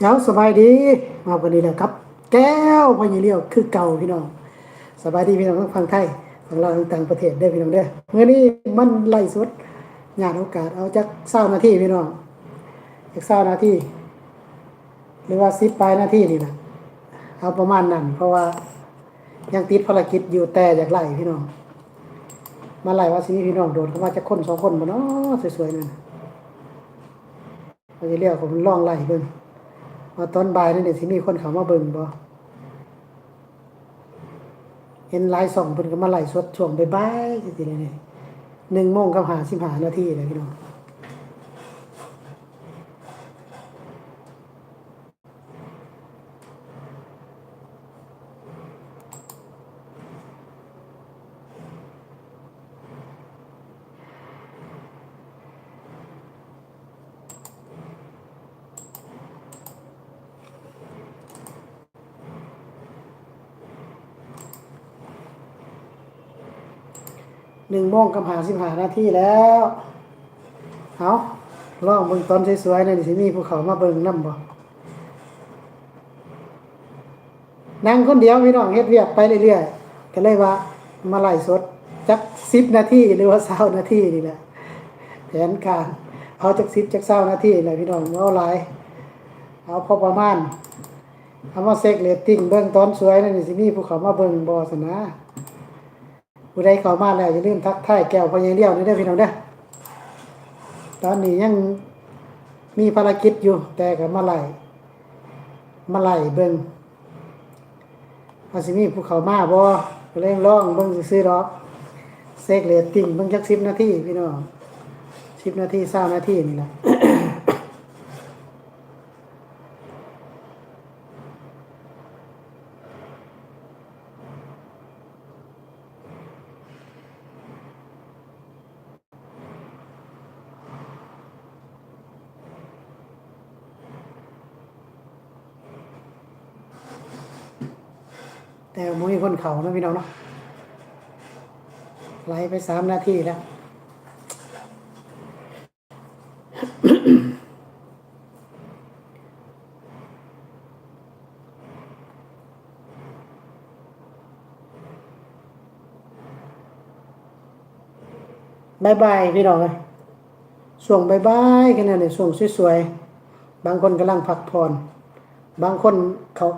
เจ้าสบายดีมาวันนี้แหละครับ แก้วพญเลี้ยวคือเก่าพี่น้องสบายดีพี่น้องทั้งฝั่งไทยฝั่งลาต่างประเทศได้พี่น้องเด้อเมื่อนี้มันไล่สุดงานโอกาสเอาจากเศร้านาทีพี่น้องจากเศร้านาทีหรือว่าสิบปลายนาทีนี่นะเอาประมาณนั้น เพราะว่ายังติดภารกิจอยู่แต่อยากไล่พี่น้องมาไล่ว่าสิมีพี่น้องโดนเข้ามาจากคนสองคนบ่เนาะสวยๆนั่นพญเลี้ยวผมลองไล่เบิ่ง ว่าตอนบ่ายนั่นเดี๋ยวสิมีคนเขามาเบิ่งบ่เห็นไลฟ์ส่องเพิ่นก็มาไล่สดช่วงบ่ายๆจังซี่เลยนี่หนึ่งโมงกับหาสิบหานาทีเลยพี่น้อง โมงกับหาสิบหานาทีแล้วเอาลองเบิ่งตอนสวยๆนั่นสิมีภูเขามาเบิ่งน้ำบ่นั่งคนเดียวพี่น้องเฮ็ดเวียกไปเรื่อยๆก็เลยว่ามาไล่สดจักสิบนาทีหรือว่าเศร้านาทีนี่แหละแผนการเอาจักสิบจักเศร้านาทีนี่แหละพี่น้องเอาหลายเอาพอประมาณเอามาเซ็กเรตติ้งเบิ่งตอนสวยนั่นสิมีภูเขามาเบิ่งบ่สนะ ผู้ใดเข้ามาแล้วอย่าลืมทักทายแก้วพญาเลี้ยวนี่เด้อพี่น้องเด้อตอนนี้ยังมีภารกิจอยู่ แต่ก็มาไล่มาไล่เบิ่งว่าสิมีผู้เข้ามาบ่ก็เลยลองเบิ่งซื่อๆดอกเซ็กเรตติ้งเบิ่งจัก10นาทีพี่น้อง10นาที20นาทีนี่แหละ เขานะพี่น้องเนาะไล่ไปสามนาทีแล้วบายบายพี่น้องเลยช่วงบายบายกันนะเนี่ยช่วงสวยๆ บางคนกำลังพักผ่อน บางคนเขา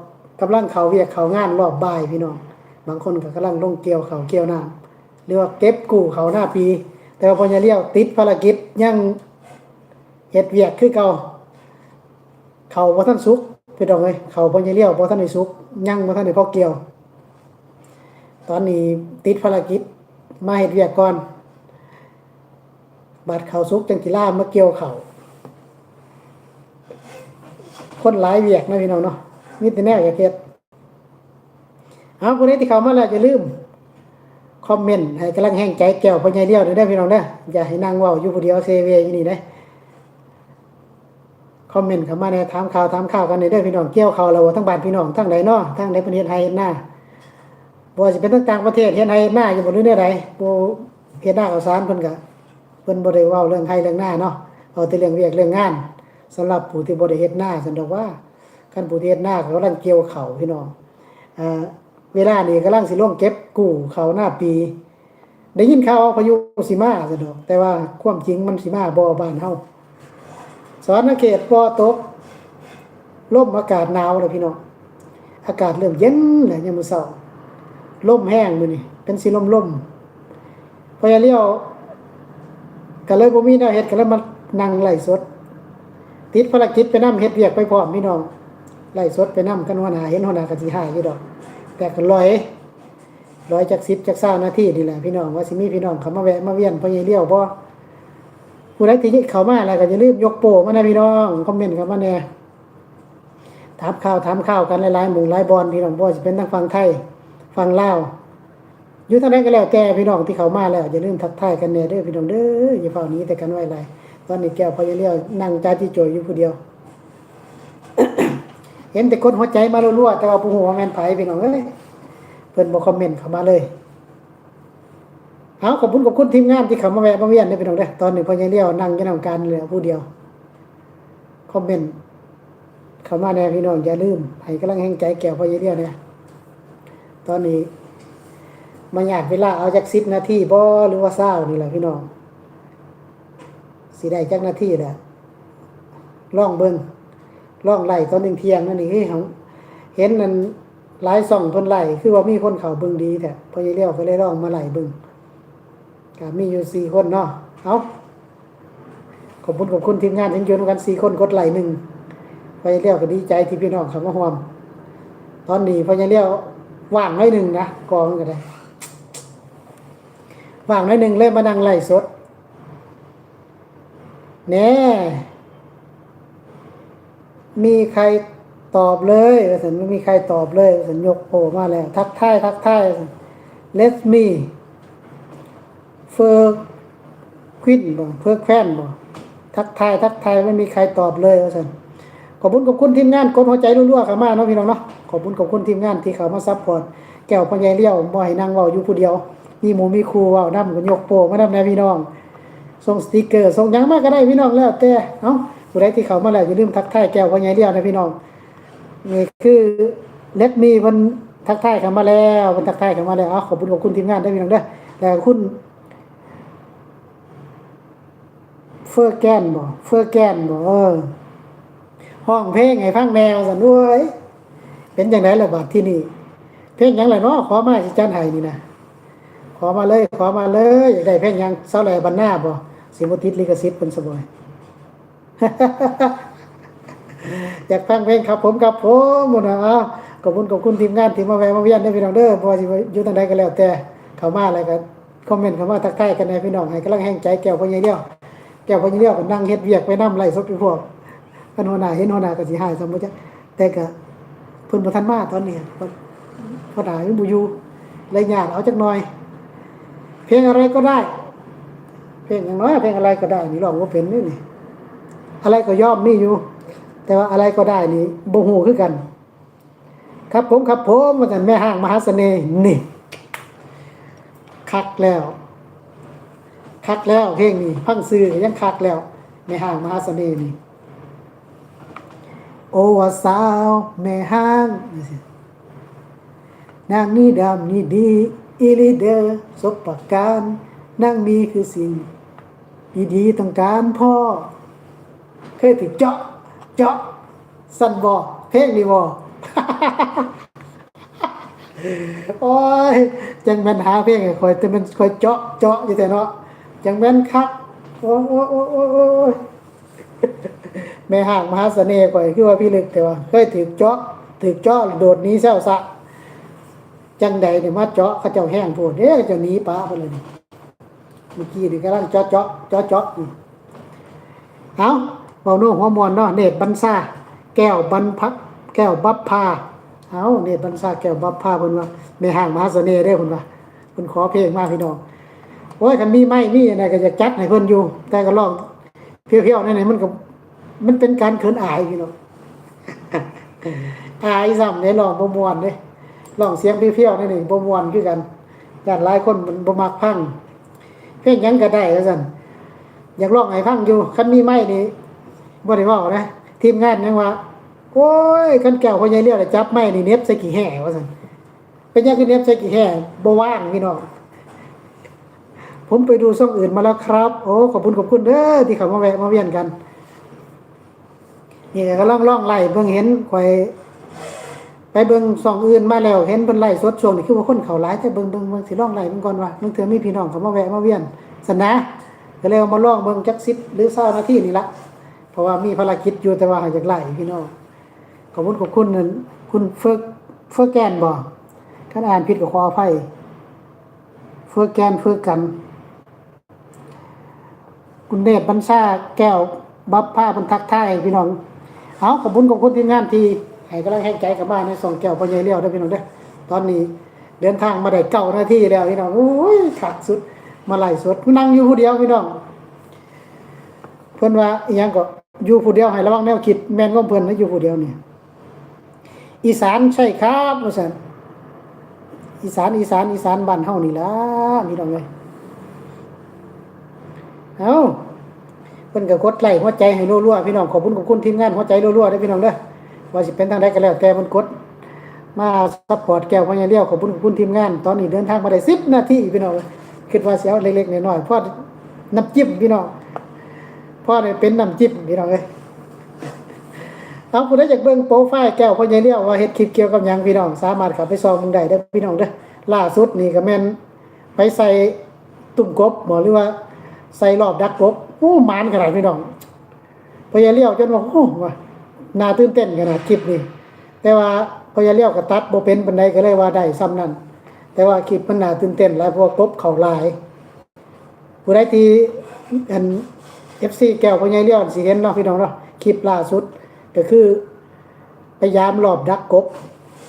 กำลังเขาเวียกเขางานรอบบ่ายพี่น้อง บางคนก็กำลังลงเกี่ยวเขาเกี่ยวหน้ำหรือว่าเก็บกู้เขาหน้าปี แต่ว่าพอจะเลี้ยวติดภารกิจยังเฮ็ดเวียกคือเก่าเขาบ่ทันสุกพี่น้องเลยเขาพอจะเลี้ยวบ่ทันได้สุกยังบ่ทันได้พอเกี่ยว ตอนนี้ติดภารกิจมาเฮ็ดเวียกก่อนบาดเขาสุกจังกีฬามาเกี่ยวเขาคนหลายเวียกนะพี่น้องเนาะมีแต่แนวอยากเฮ็ด เอาคนนี้ที่เขามาแล้วอย่าลืมคอมเมนต์ให้กำลังแห้งใจแก้วพ่อใหญ่เลี้ยวเด้อเด้พี่น้องเด้ออย่าให้นั่งว้าอยู่ผู้เดียวเซเวอยู่นี่เด้อคอมเมนต์เข้ามาในถามข่าวถามข่าวกันในเด้อพี่น้องเกี่ยวข่าวเราทั้งบ้านพี่น้องทั้งใดเนาะทั้งในประเทศไทยหน้าบ่ว่าสิเป็นทั้งต่างประเทศเฮ็ดไทยหน้าอยู่บ่รู้แนวใดบ่เฮ็ดหน้าเอาสารเพิ่นก็เพิ่นบ่ได้เว้าเรื่องให้เรื่องหน้าเนาะเอาแต่เรื่องเวียกเรื่องงานสำหรับผู้ที่บ่ได้เฮ็ดหน้าซั่นดอกว่าคันผู้ที่เฮ็ดหน้าเขากำลังเกี่ยวเข้าพี่น้องอ่า เวลานี้กำลังสิลงเก็บกู้เขาหน้าปี ได้ยินข่าวว่าพายุสิมาซั่นดอก แต่ว่าความจริงมันสิมาบ่บ้านเฮาสวรรณเขตบ่ตกลมอากาศหนาวเลยพี่น้องอากาศเริ่มเย็นแล้วยามมื้อเช้าลมแห้งมื้อนี้เป็นสิลมๆพอยาเลี้ยวก็เลยบ่มีแนวเฮ็ดก็เลยมานั่งไล่สด ติดภารกิจไปนํเฮ็ดเวียกไปพร้อมพี่น้องไล่สดไปนํกันหัวหน้าเห็นหัวหน้าก็สิหายอยู่ดอก แต่ก็ลอยลอยจาก10จาก20นาทีนี่แหละพี่น้องว่าสิมีพี่น้องเขามาแวะมาเวียนพอใหญ่เลี้ยวบ่ผู้ใดที่เข้ามาแล้วก็อย่าลืมยกโปมานะพี่น้องคอมเมนต์เข้ามาแน่ถามข่าวถามข่าวกันหลายๆหมู่หลายบอลพี่น้องบ่ว่าสิเป็นทางฝั่งไทยฝั่งลาวอยู่ทางนั้นก็แล้วแต่พี่น้องที่เขามาแล้วอย่าลืมทักทายกันแน่เด้อพี่น้องเด้ออย่าเฝ้านี้แต่กันไว้ไรตอนนี้แก้วพอยาเลี้ยวนั่งจ้าที่โจยอยู่ผู้เดียว ห็นแต่คนหัวใจมารัวๆแต่ว่าผู้หัวแมนไผพี่น้องเอ้ยเพิ่นบ่คอมเมนต์เข้ามาเลยเอาขอบคุณขอบคุณทีมงานที่เขามาแวะมาเวียนเด้อพี่น้องเด้อตอนหนี้พอยาเลี้ยวนั่งอยู่นำการเหลือผู้เดียวคอมเมนต์เข้ามาแน่พี่น้องอย่าลืมให้กำลังแห่งใจแก้วพอเยเดียวเนี่ยตอนนี้มาอยากเวลาเอาจากสิบนาทีบ่หรือว่าเศร้านี่แหละพี่น้องสีได้จักนาทีแหละล่องเบิ้ง ล่องไหลตอนหนึ่งเที่ยงนั่นนี่เฮ้ยเขาเห็นนั่นหลายส่องเพิ่นไหลคือว่ามีคนเขาเบิงดีแต่พอเยเดียวก็เลยล่องมาไหลเบิงก็มีอยู่สี่คนเนาะเอาขอบคุณขอบคุณทีมงานทั้งยนกันสี่คนกดไหลหนึ่งพอจะเลี้ยวก็ดีใจที่พี่น้องเขามาห่วมตอนนี้พอจะเลี้ยวว่างน้อยหนึ่งนะกองก็ได้ว่างน้อยหนึ่งเล่มานั่งไหลสดแน่ มีใครตอบเลยสันไม่มีใครตอบเลยสันยกโผล่มาแล้ว ทักทายทักทายเลสมีเฟอร์ควินบ่เฟอร์แควนบ่ทักทายทักทายไม่มีใครตอบเลยสันขอบคุณขอบคุณทีมงานกดหัวใจรัวๆข้ามาเนาะพี่น้องเนาะขอบคุณขอบคุณทีมงานที่เขามาซัพพอร์ตแก้วพ่อใหญ่เลี้ยวบ่ให้นั่งเว้าอยู่ผู้เดียวมีหมูมีครูเว้านํก็ยกโปมานํแน่พี่น้องส่งสติกเกอร์ส่งยังมากก็ได้พี่น้องแล้วแต่เอ้า ผู้ใดที่เขามาแล้วอย่าลืมทักทายแก้วพ่อใหญ่เลี้ยวนะพี่น้องนี่คือเล็ดมีเพิ่นทักทายเข้ามาแล้วเพิ่นทักทายเข้ามาแล้วอขอบคุณขอบคุณทีมงานได้พี่น้องเด้อแล้วคุณ เฟอร์แกนบ่เฟอร์แกนบ่เออห้องเพลงให้ฟังแนวสันด้วยเป็นอย่างไรล่ะบัดที่นี่ เพลงยังล่ะเนาะขอมาสิจันไห้นี่นะขอมาเลย ขอมาเลยอยากได้เพลงยังเศร้าแหล่บันหน้าบ่สิบ่ติดลิขสิทธิ์เพิ่นสบอย อยากฟังเพลงครับผมครับผมหมดนะเอาขอบคุณขอบคุณทีมงานที่มาแวะมาเวียนได้พี่น้องเด้อบ่ว่าสิอยู่ทางใดก็แล้วแต่เขามาอะไรกันคอมเมนต์เขามาทักทายกันในพี่น้องให้กำลังแห่งใจแก้วพ่อใหญ่เดียวแก้วพ่อใหญ่เดียวก็นั่งเฮ็ดเวียกไปนำไล่สดไปพวกกันหัวหน้าเห็นหัวหน้าก็สิหายสมมุติจะแต่ก็เพิ่นบ่ทันมาตอนนี้เพราะหัวหน้ายังบ่อยู่เลยญาเอาจักหน่อย เพลงอะไรก็ได้ เพลงอย่างน้อยเพลงอะไรก็ได้นี่ร้องบ่เป็นนี่นี่ อะไรก็ยอมมีอยู่ แต่ว่าอะไรก็ได้นี่บ่ฮู้คือกัน ครับผมครับผมว่าแต่แม่ห้างมหาเสน่ห์นี่ คักแล้ว คักแล้วเพลงนี้พังซื้อยังคักแล้วแม่ห้างมหาเสน่ห์นี่โอว่าสาวแม่ห้างนางนี่ดำนี่ดีอีลีเดอสบประการนางมีคือสิ่งดีๆต้องการพ่อ เคยถึงเจาะ เจาะสันบอเพลงนี่บอโอ้ยจังแม่นหาเพลงให้คอยแต่มันคอยเจาะเจาะอยู่แต่เนาะจังแม่นคักโอ้โอ้โอ้โอ้โอ้ยแม่ห่างมหาเสน่ห์ก่อยคือว่าพี่เลึกแต่ว่าเคยถือเจาะถือเจาะโดดหนี้เซวซะจังใดเนี่ยมาเจาะเขาเจ้าแห้งโพดเด้เขาเจ้าหนีป้าไปเลยเมื่อกี้นี่กำลังเจาะเจาะเจาะเจาะนี่เอา เบาโน่หัวมวนเนาะเนตรบรรซาแก้วบรรพักแก้วบัพพาเอาเนตรบรรซาแก้วบัพพาเพิ่นว่าแม่ห่างมหาเสน่ห์ได้อเพิ่นว่าเพิ่นขอเพลงมาพี่น้องโอ้ยคันมีไม้มีอะไรก็จะจัดให้เพิ่นอยู่ แต่ก็ลองเพียวๆนั่นนี่มันก็มันเป็นการเขินอายพี่น้องอายซ้ำในลองประมวลเด้ลองเสียงเพี้ยวๆนี่นี่ประมวลคือกันญาติหลายคนมันบ่มักพังเพลงหยังก็ได้ว่าซั่นอยากลองให้พังอยู่คันมีไม้นี่ บ่ได้เว้านะทีมงานยังว่า โอ้ยคันแก้วพ่อใหญ่เลี้ยวได้จับไม้นี่เน็บใส่กี่แห่ว่าซั่นเป็นยังคือเน็บใส่กี่แห่บ่ว่างพี่น้องผมไปดูช่องอื่นมาแล้วครับ โอ้ขอบคุณขอบคุณเด้อที่เขามาแวะมาเวียนกัน นี่ก็ล่องล่องไล่เบิ่งเห็นข่อยไปเบิ่งสองอื่นมาแล้ว เห็นเพิ่นไล่สดช่วงนี้คือว่าคนเขาหลายแต่เบิ่งเบิ่งเบิ่งสิล่องไล่เบิ่งก่อนว่านึงเถื่อมีพี่น้องเขามาแวะมาเวียนสนะก็เลยมาล่องเบิ่งจัก10หรือ20นาทีนี่ละ ราะว่ามีภารกิจอยู่แต่ว่าหาจากไล่พี่น้องขอบคุณขอบคุณนั่นคุณเฟิร์กเฟิร์กแกนบ่ท่านอ่านผิดก็ขออภัยเฟิร์กแกนเฟิร์กกัน คุณเดชบรรชาแก้วบับผ้าบรรทักทายพี่น้องเอาขอบคุณขอบคุณทีมงานที่ให้กำลังให้ใจกับบ้านในสองแก้วพ่อใหญ่เลี้ยวได้พี่น้องเด้อตอนนี้เดินทางมาได้เก้านาทีแล้วพี่น้องโอ้ยขาดสุดมาไหล่สดนั่งอยู่ผู้เดียวพี่น้องเพิ่อนว่าอีหยังก็ อยู่ผู้เดียวให้ระวังแนวคิดแมนของเพิ่นนะอยู่ผู้เดียวเนี่ยอีสานใช่ครับว่าซั่นอีสานอีสานอีสานบ้านเฮานี่ล่ะพี่น้องเอ้ยเอาเพิ่นก็กดไลค์หัวใจให้รัวๆพี่น้องขอบคุณขอบคุณทีมงานหัวใจรัวๆเด้อพี่น้องเด้อว่าสิเป็นทางใดก็แล้วแต่มันกดมาซัพพอร์ตแก้วพญาเลี้ยวขอบคุณขอบคุณทีมงาน ตอนนี้เดินทางมาได้10นาทีพี่น้องคิดว่าสิเอาเล็กๆน้อยๆเพราะน้ำจิ้มพี่น้อง พราะได้เป็นน้ำจิ้มพี่น้องเอ้ยเอาผู้ใดอยากเบิ่งโปรไฟล์แก้วพ่อใหญาเลี้ยวว่าเฮ็ดคลิปเกี่ยวกับยังพี่น้องสามารถข้าไปซองมึงได้เด้พี่น้องเด้อล่าสุดนี่ก็แม่นไปใส่ตุ่มกบบ่หรือว่าใส่รอบดักกบโอ้หมานขนาดพี่น้องพ่อใหญาเลี้ยวจนว่าโอ้ว่าน่าตื่นเต้นขนาดคลิปนี้แต่ว่าพ่อใหญาเลี้ยวก็ตัดโบเป็นปานใดก็เลยว่าได้ซ้ำนั้นแต่ว่าคลิปมันน่าตื่นเต้นหลายเพว่ากบเข้าลายผู้ใดที่อัน FC แก้วพญาเลี้ยวสิเห็นเนาะพี่น้องเนาะคลิปล่าสุด ก็คือพยายามรอบดักกบ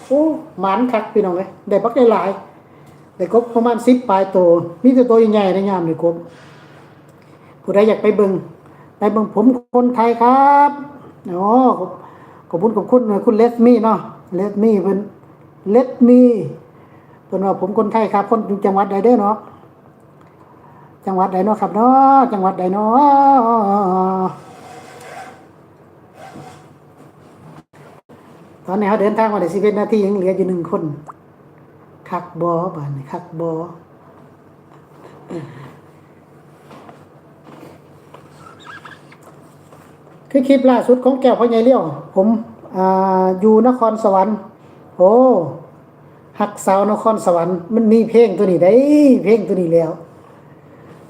โอ้หมานคักพี่น้องเอ้ยได้บักได้หลายได้กบประมาณ10ปลายโตมีแต่ตัวใหญ่ๆในยามนี่กบผู้ใดอยากไปเบิงไปเบิงผมคนไทยครับอ๋อขอบคุณขอบคุณคุณเลสมี่เนาะเลสมี่เพิ่นเลสมี่เพิ่นว่าผมคนไทยครับ คนจังหวัดใดเด้อเนาะ จังหวัดใดเนาะครับเนาะจังหวัดใดเนาะตอนนี้เขาเดินทางมาได้สิบเอ็ดนาทียังเหลืออยู่หนึ่งคนคักบอบ้านคักบอคือคลิปล่าสุดของแก้วพ่อใหญ่เลี้ยว ผมออยู่นครสวรรค์ โอ้หักสาวนครสวรรค์ มันมีเพลงตัวนี้ได้ เพลงตัวนี้แล้ว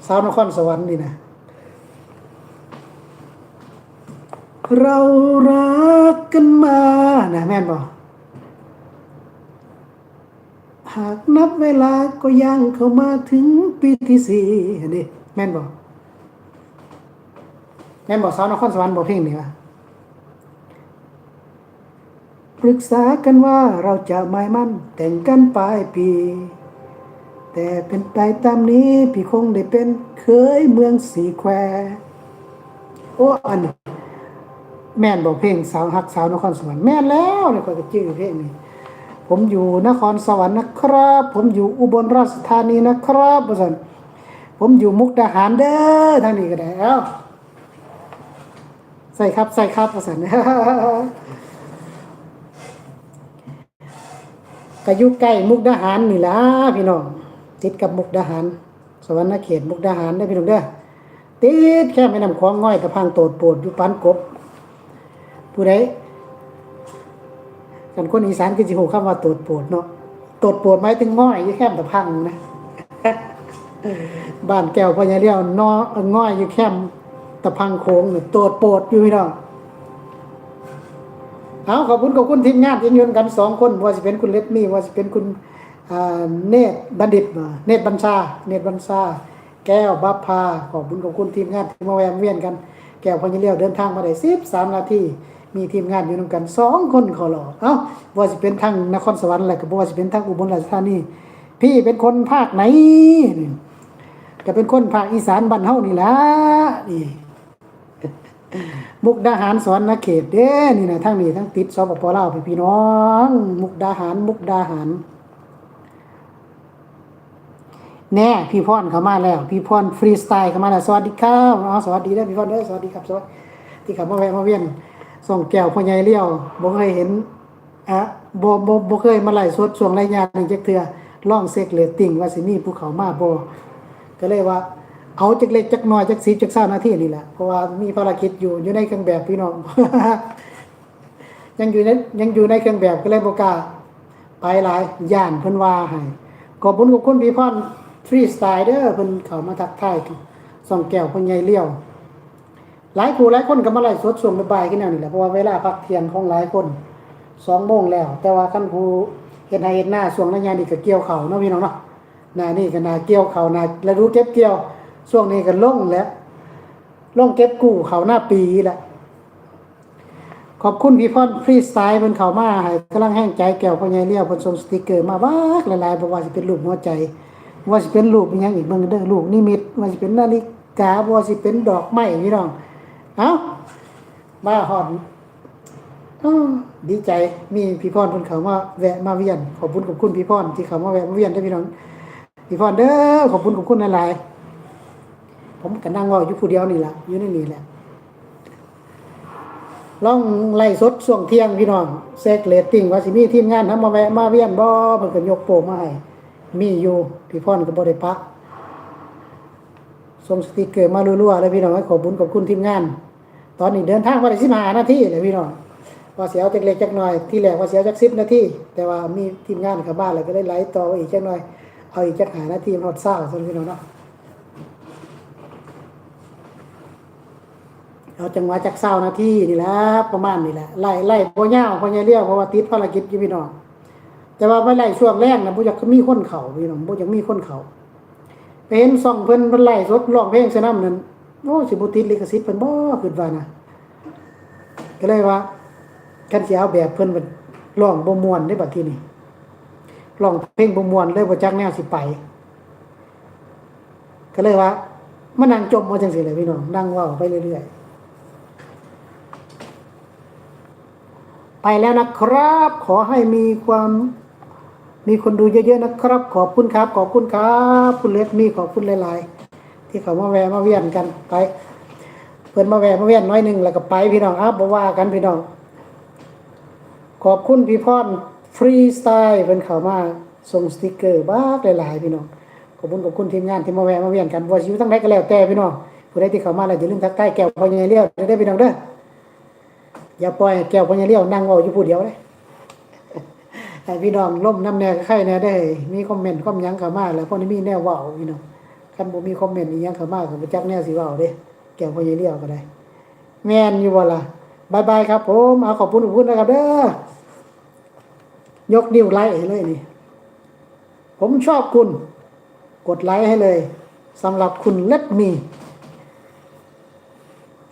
สาวนครสวรรค์นี่นะ เรารักกันมานะแม่นบ่หากนับเวลาก็ย่างเข้ามาถึงปีที่สี่อนนี้แม่นบ่แม่นบอกสาวนครสวรรค์บอกเพลงนี้ว่าปรึกษากันว่าเราจะหมายมั่นแต่งกันปลายปี แต่เป็นไปตามนี้ พี่คงได้เป็นเคยเมืองสีแควโอ้อันนี้แม่นบอกเพลงสาวฮักสาวนครสวรรค์แม่นแล้วเนี่ยก็จะชื่อเพลงนี้ผมอยู่นครสวรรค์นะครับ ผมอยู่อุบลราชธานีนะครับประสันผมอยู่มุกดาหารเด้อทางนี้ก็ได้เอ้าใส่ครับใส่ครับประสานก็อยู่ใกล้มุกดาหารนี่ล่ะพี่น้อง ติดกับมุกดาหาร สวรรณเขตมุกดาหารได้พี่น้องเด้อติดแค่แม่นำคลองง่อยตะพังโตดโปดอยู่ปานกบ ผู้ใดกันคนอีสานคือสิฮู้คำว่าโตดโปดเนาะโตดโปดหมายถึงง่อยอยู่แค่ตะพังนะบ้านแก้วพญาเลี้ยวนอง่อยอยู่แค่ตะพังโค้งเนี่ยโตดโปดอยู่พี่น้องเอาขอบคุณขอบคุณทีมงานที่ยืนกันสองคนว่าสิเป็นคุณเล็ดมี่ว่าสิเป็นคุณ เนตบัณฑิตบ่เนตบัญชา เนตบัญชา แก้วบัพพาขอบคุณขอบคุณทีมงานที่มาแวมเวียนกัน แก้วพญเลี้ยวเดินทางมาได้สิบสามนาทีมีทีมงานอยู่นำกันสองคนขอรอเอ้าว่าสิเป็นทางนครสวรรค์อะไรก็บ่ว่าสิเป็นทางอุบลราชธานีพี่เป็นคนภาคไหนก็เป็นคนภาคอีสานบ้านเฮานี่ล่ะนี่มุกดาหารสวรรณเขตเด้นี่นะทั้งนี้ทั้งติดสปปลาวพี่พี่น้อง มุกดาหารมุกดาหาร แน่พี่พรเข้ามาแล้ว พี่พรฟรีสไตล์เข้ามาแล้วสวัสดีครับอ๋อสวัสดีนะพี่พรเด้อสวัสดีครับสวัสดีที่ขับมาแวะมาเวียนส่งแก้วพ่อใหญ่เลี้ยวบ่เคยเห็นอะบ่บ่บ่เคยมาไล่สดช่วงระยะหนึ่งจักเทื่อล่องเช็คเรตติ้งว่าสิมีภูเขามาบ่ก็เลยว่าเอาจักเล็กจักน้อยจักสีจักเศร้านาทีนี่แหละเพราะว่ามีภารกิจอยู่อยู่ในเครื่องแบบพี่น้องยังอยู่ในยังอยู่ในเครื่องแบบก็เลยบกล้าไปหลายย่านเพิ่นว่าให้ขอบคุณขอบคุณพี่พร ฟรีสไตล์เด้อเพิ่นเข้ามาทักทายส่องแก้วเพิ่นใหญ่เลี้ยว หลายผู้หลายคนก็มาไล่สดช่วงบ่ายกันแนวนี่แหละเพราะว่าเวลาพักเที่ยงของหลายคน2โมงแล้ว แต่ว่าคันผู้เฮ็ดให้เฮ็ดหน้าช่วงระยะนี้ก็เกี่ยวเข้าเนาะพี่น้องเนาะหน้านี่ก็นาเกี่ยวเขานาแล้วรู้เก็บเกี่ยวช่วงนี้ก็ล่งแล้วล่งเก็บกู้เขาหน้าปีแหละขอบคุณพี่พรฟรีสไตล์เพิ่นเข้ามาให้กำลังแห้งใจแก้วพ่อใหญ่เลี้ยวเพิ่นส่งสติกเกอร์มาบ้าหลายๆบ่ว่าสิเป็นรูปหัวใจ ว่าสิเป็นรูปยังอีกเบิ่งเด้อรูปนิมิตว่าสิเป็นนาฬิกาว่าสิเป็นดอกไม้พี่น้องเอ้ามาฮอดอ้อดีใจมีพี่พรเพิ่นเขามาแวะมาเวียนขอบคุณขอบคุณพี่พรที่เขามาแวะมาเวียนเด้พี่น้องพี่พรเด้อขอบคุณขอบคุณหลายๆผมก็นั่งเว่าอยู่ผู้เดียวนี่แหละอยู่ในนี่แหละลองไล่สดช่วงเที่ยงพี่น้องเซ็กเรตติ้งว่าสิมีทีมงานทำมาแวะมาเวียนบ่เพิ่นก็ยกโปรมาให้ มีอยู่พี่พรก็บ่ได้ปักส่งสติกเกอร์มารัวๆเลยพี่น้องขอบุญขอบคุณทีมงาน ตอนนี้เดินทางมาได้15นาทีเลยพี่น้องว่าเสียวจักเล็กจักหน้อยที่แรกว่าเสียวจัก10นาทีแต่ว่ามีทีมงานเข้ามาแล้วก็ได้ไลฟ์ต่ออีกจักหน่อย เอาอีกจักหานาทีฮอดเช้าซั่นพี่น้องเนาะเอาจังหวะจักเศร้านาทีนี่แหละประมาณนี่แหละไล่ไล่บ่ยาวพราะยายเลี้ยวเพราะว่าติดภารกิจอยู่พี่น้อง แต่ว่าไปไล่ช่วงแรกนะบ่อยากมีคนเขาพี่น้องบ่อยากมีคนเขาไปเห็นซ่องเพิ่นเพิ่นไล่สดร้องเพลงสนำนั่นโอ้สิบ่ติดลิขสิทธิ์เพิ่นบ่คิดว่านะก็เลยว่าคันสิเอาแบบเพิ่นมันร้องบ่ม่วนได้บัดทีนี้ร้องเพลงบ่ม่วนเลยบ่จักแนวสิไป ก็เลยว่ามานั่งจมมาจังซี่เลยพี่น้องนั่งเว้าไปเรื่อยๆไปแล้วนะครับ ขอให้มีความ มีคนดูเยอะๆนะครับ ขอบคุณครับ ขอบคุณครับ คุณเล็กมีขอบคุณหลายๆ ที่เขามาแวะมาเวียนกันไป เพิ่นมาแวะมาเวียนน้อยหนึ่งแล้วก็ไปพี่น้องครับบ่ว่ากันพี่น้อง ขอบคุณพี่พรฟรีสไตล์เพิ่นเขามาส่งสติกเกอร์บ้ากหลายๆพี่น้องขอบคุณขอบคุณทีมงานที่มาแวะมาเวียนกันว่าชีวิตทั้งใดก็แล้วแต่พี่น้องผู้ใดที่เข้ามาแล้วอย่าลืมทักทายแก้วพอใหญ่เลี้ยวได้พี่น้องเด้ออย่าปล่อยแก้วพญาเลี้ยวนั่งเว้าอยู่ผู้เดียวเลย ให้พี่น้องล่มน้ำแน่ไข่แน่ได้ มีคอมเมนต์คอมยังเข้ามาแล้วพวกนี้มีแนวว้าพี่น้องคันบ่มีคอมเมนต์อีหยังเข้ามาก็บ่จักแนวสิว้าเด้แก้วพญาเลี้ยวก็ได้ แม่นอยู่บ่ล่ะบายบายครับผมเอาขอบคุณขอบคุณนะครับเด้อยกนิ้วไลค์ให้เลยนี่ ผมชอบคุณ กดไลค์ให้เลยสำหรับคุณเล็ดมี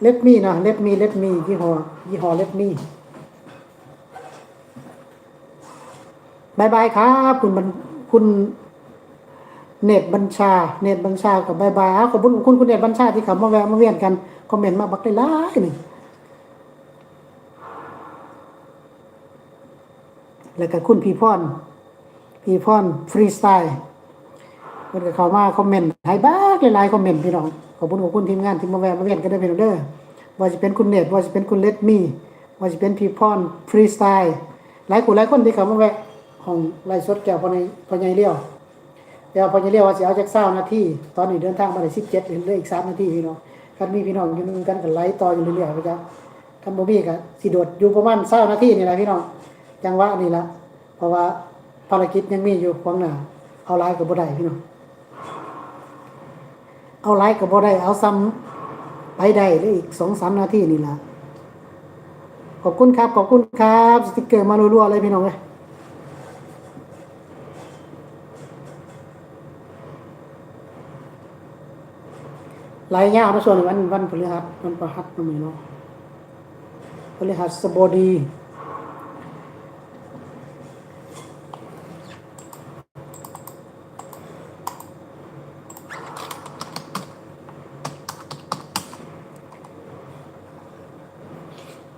เลดมี่นะเลดมี่เลดมี่ยี่ห้อยี่ห้อเลดมี่ บายบายครับ คุณบันคุณเนตบัญชา เนตบัญชากับบายบายขอบคุณคุณคุณเนตบัญชาที่เขามาแวะมาเวียนกันคอมเมนต์มาบักได้หลายหนึ่งแล้วก็คุณพีพรพีพรฟรีสไตล์เพิ่นก็เข้ามาคอมเมนต์ให้บ้ากหลายๆคอมเมนต์พี่น้องขอบคุณขอบคุณทีมงานที่มาแวะมาเวียนกันได้วยพี่น้องเด้อว่าจะเป็นคุณเนตว่าจะเป็นคุณเลดมี่ว่าจะเป็นพีพรฟรีสไตล์หลายคนหลายคนที่เข้ามาแวะ ห้องไล่สดแก้วพอในพอใหญ่เลี้ยวแก้วพอใหญ่เลี้ยวว่าสิเอาจัก20นาทีตอนนี้เดินทางมาได้17เหลืออีก3นาทีพี่น้องคันมีพี่น้องอยู่นกันก็ไล่ต่ออยู่เรื่อยๆไปจ้ะคันบ่มีก็สิโดดอยู่ประมาณ20นาทีนี่แหละพี่น้องจังหวะนี่ละเพราะว่าภารกิจยังมีอยู่ขวางหน้าเอาหลายก็บ่ได้พี่น้องเอาไลค์ก็บ่ได้เอาซ้ำไปได้เลยอีกสองสามนาทีนี่ละขอบคุณครับ ขอบคุณครับ สติกเกอร์มารัวๆเลยพี่น้องเลย ไลายยาวนะส่วนวันวันพฤหัสวันประหัสนั่นเองเนาะพฤหัสบดี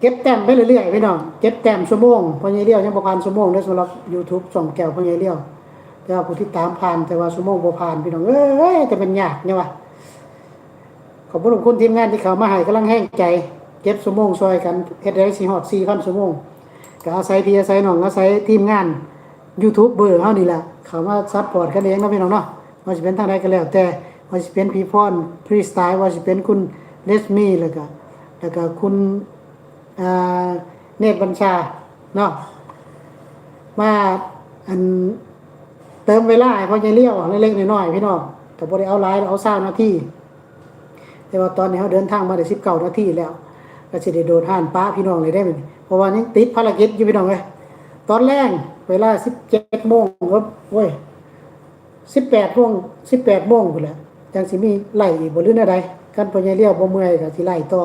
เก็บแต้มไปเรื่อยๆพี่น้องเก็บแต้มชั่วโมงพอใหญ่เลี้ยวยังบ่ผ่านชั่วโมงเด้สำหรับ YouTube ส่องแก้วพอใหญ่เลี้ยวแต่ว่าผู้ที่ตามผ่านแต่ว่าชั่วโมงบ่ผ่านพี่น้องเอ้ยแต่เป็นยากเนี่ยว่ะ ขอบคุณคุณทีมงานที่เขามาให้กำลังแห้งใจ เก็บชั่วโมงซอยกันเฮ็ดได้สิฮอด4,000ชั่วโมงก็อาศัยพี่อาศัยน้องอาศัยทีมงาน YouTube เบอร์เฮานี่แหละเขามาซัพพอร์ตกันเองนะพี่น้องเนาะว่าสิเป็นทางใดก็แล้ว แต่ว่าสิเป็นพี่พรฟรีสไตล์ว่าสิเป็นคุณเลสมี่แล้วก็แล้วก็คุณเนตรบัญชาเนาะมาอันเติมเวลาให้พอใจเลี้ยวเล็กๆน้อยๆพี่น้องแต่บ่ได้เอาหลายเอาซ่านาที่ แต่ว่าตอนนี้เขาเดินทางมาได้19นาทีแล้ว ก็สิได้โดนห่านป้าพี่น้องเลยได้ไหมเพราะว่านี่ติดภารกิจอยู่พี่น้องเว้ยตอนแรกเวลา17โมงครับเว้ย18โมง18โมงพุ่นแหละจังสิมีไล่อีกบ่หรือแนวใดกันพอใจเลี้ยวบ่เมื่อยก็สิไล่ต่อ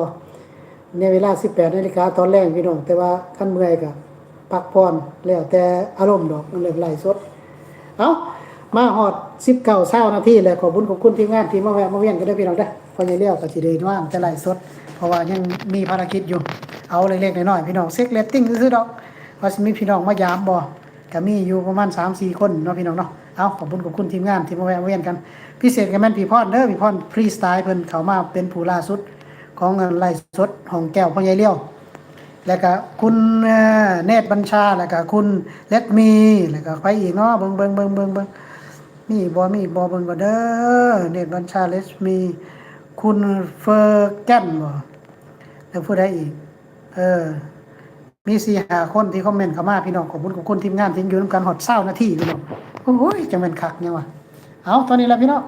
ในเวลา18นาฬิกาตอนแรกพี่น้อง แต่ว่าขันเมื่อยก็พักผ่อนแล้วแต่อารมณ์ดอกมันเลยไล่สดเอามาฮอด19เช้านาทีแล้วขอบคุณขอบคุณทีมงานที่มาแวะมาเวียนกันด้พี่น้องเด้ พอใหญ่เลี้ยวก็สิได้ว่างแต่ไล่สด เพราะว่ายังมีภารกิจอยู่ เอาเล็กๆน้อยๆพี่น้องเซ็กเรตติ้งซื่อๆดอกว่าสิมีพี่น้องมายามบ่ก็มีอยู่ประมาณ 3-4 คนเนาะพี่น้องเนาะเอาขอบคุณขอบคุณทีมงานที่มาแวะมาเวียนกัน พิเศษก็แม่นพี่พรเด้อพี่พรฟรีสไตล์เพิ่นเข้ามาเป็นผู้ล่าสุด ของเงินไล่สดของแก้วพ่อใหญ่เลี้ยว แล้วก็คุณเนตรบัญชาแล้วก็คุณเล็ดมีแล้วก็ไปอีกเนาะเบิ่งเบิ่งเบิ่งเบิ่งเบิ่งมีบ่มีบ่เบิ่งก็เด้อเนตรบัญชาเลสมี คุณเฟอร์แกนบ่แล้วผู้ใดอีก เออ มีสี่หาคนที่คอมเมนต์เข้ามาพี่น้องขอบคุณขอบคุณทีมงานที่อยู่นำกันฮอด20นาทีพี่น้องโอ้ยจังเป็นคักเนี่ยวะเอาตอนนี้แล้วพี่น้อง